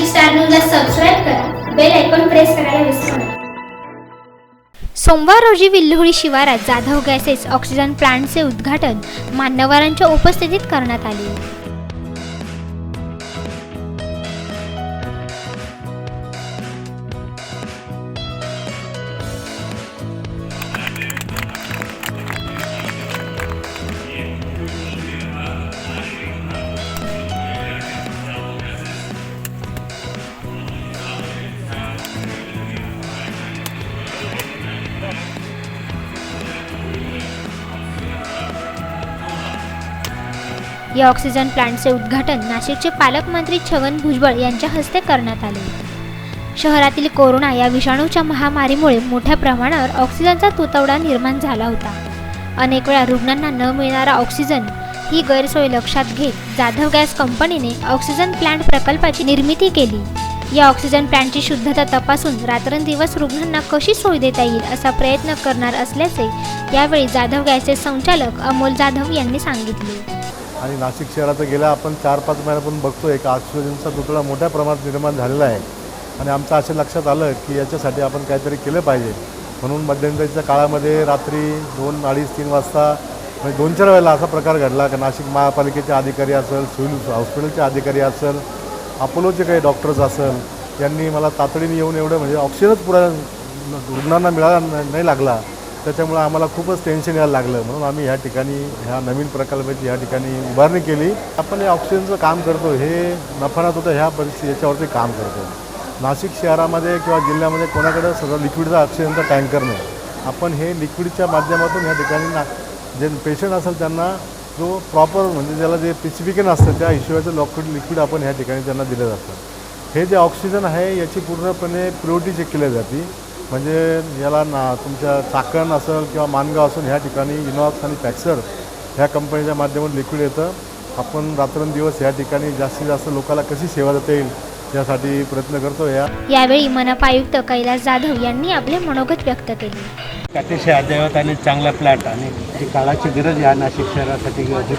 Nashik star न्यूजला subscribe करा. Bell icon press करायला विसरू नका. सोमवार रोजी विल्होळी शिवारात जाधव गॅसेस ऑक्सिजन प्लांटचे उद्घाटन मान्यवरांच्या उपस्थितीत करण्यात आले. या ऑक्सिजन प्लांटचे उद्घाटन नाशिकचे पालकमंत्री छगन भुजबळ यांच्या हस्ते करण्यात आले शहरातील कोरोना या विषाणूच्या महामारीमुळे मोठ्या प्रमाणावर ऑक्सिजनचा तुतवडा निर्माण झाला होता. अनेक वेळा रुग्णांना न मिळणारा ऑक्सिजन ही गैरसोय लक्षात घेत जाधव गॅस कंपनीने ऑक्सिजन प्लांट प्रकल्पाची निर्मिती केली. या ऑक्सिजन प्लांटची शुद्धता तपासून रात्रंदिवस रुग्णांना कशी सोय देता येईल असा प्रयत्न करणार असल्याचे यावेळी जाधव गॅसचे संचालक अमोल जाधव यांनी सांगितले. आणि नाशिक शहरात गेल्या आपण चार पाच महिन्यापासून बघतो का ऑक्सिजनचा तुकडा मोठ्या प्रमाणात निर्माण झालेला आहे. आणि आमचं असं लक्षात आलं की याच्यासाठी आपण काहीतरी केलं पाहिजे. म्हणून मध्यंतरीच्या काळामध्ये रात्री दोन अडीच तीन वाजता म्हणजे दोन चार वेळेला असा प्रकार घडला की नाशिक महापालिकेचे अधिकारी असेल सिव्हिल हॉस्पिटलचे अधिकारी असेल अपोलोचे काही डॉक्टर्स असेल त्यांनी मला तातडीने येऊन एवढं म्हणजे ऑक्सिजनच पुरा रुग्णांना मिळाला नाही लागला. त्याच्यामुळं आम्हाला खूपच टेन्शन यायला लागलं. म्हणून आम्ही ह्या ठिकाणी ह्या नवीन प्रकल्पाची ह्या ठिकाणी उभारणी केली. आपण हे ऑक्सिजनचं काम करतो हे नफानात होतं ह्या परिस्थिती याच्यावरती काम करतो. नाशिक शहरामध्ये किंवा जिल्ह्यामध्ये कोणाकडं सगळं लिक्विडचा ऑक्सिजनचा टँकर नाही. आपण हे लिक्विडच्या माध्यमातून ह्या ठिकाणी ना जे पेशंट असेल त्यांना जो प्रॉपर म्हणजे ज्याला जे स्पेसिफिकेशन असतं त्या हिशोबाचं लॉकविड लिक्विड आपण ह्या ठिकाणी त्यांना दिलं जातं. हे जे ऑक्सिजन आहे याची पूर्णपणे प्युरिटी चेक केली जाते. म्हणजे याला ना तुमच्या चाकण असेल किंवा मानगाव असेल ह्या ठिकाणी इनॉक्स आणि पॅक्सर ह्या कंपनीच्या माध्यमातून लिक्विड येतं. आपण रात्रंदिवस ह्या ठिकाणी जास्तीत जास्त लोकांना कशी सेवा देता येईल यासाठी प्रयत्न करतो. या यावेळी मनपा आयुक्त कैलास जाधव यांनी आपले मनोगत व्यक्त केले. अतिशय अद्ययावत आणि चांगला प्लॅट आणि जी काळाची गरज या नाशिक शहरासाठी होती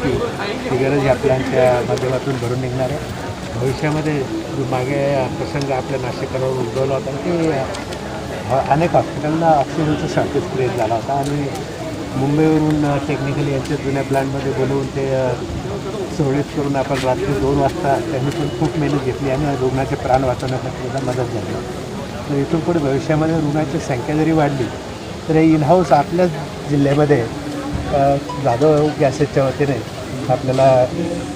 ती गरज या प्लॅनच्या माध्यमातून भरून निघणार आहे. भविष्यामध्ये जो मागे प्रसंग आपल्या नाशिकवर उद्भवला होता की अ, अनेक हॉस्पिटलला ऑक्सिजनचा शॉर्टेज क्रिएट झाला होता आणि मुंबईवरून टेक्निकली यांच्या जुन्या प्लॅनमध्ये बोलवून ते अ, सुरळीत करून आपण रात्री दोन वाजता त्यांनी पण खूप मेहनत घेतली आणि रुग्णाचे प्राण वाचवण्यासाठी सुद्धा मदत झाली. तर इथून पुढे भविष्यामध्ये रुग्णाची संख्या जरी वाढली तर हे इनहाऊस आपल्याच जिल्ह्यामध्ये जाधव गॅसेसच्या वतीने आपल्याला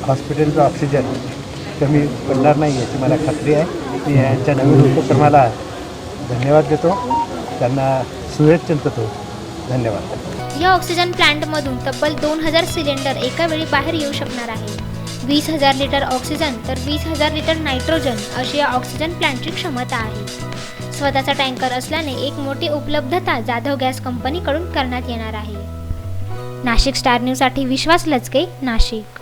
हॉस्पिटलचं ऑक्सिजन कमी पडणार नाही याची मला खात्री आहे. मी यांच्या नवीन उपक्रमाला धन्यवाद देतो. त्यांना शुभेच्छा देतो. धन्यवाद. या ऑक्सिजन प्लांटमधून तब्बल दोन हजार सिलेंडर एका वेळी बाहेर येऊ शकणार आहे. वीस हजार लिटर ऑक्सिजन तर वीस हजार लिटर नायट्रोजन अशी या ऑक्सिजन प्लांटची क्षमता आहे. स्वतःचा टँकर असल्याने एक मोठी उपलब्धता जाधव गॅस कंपनीकडून करण्यात येणार आहे. नाशिक स्टार न्यूजसाठी विश्वास लचके नाशिक.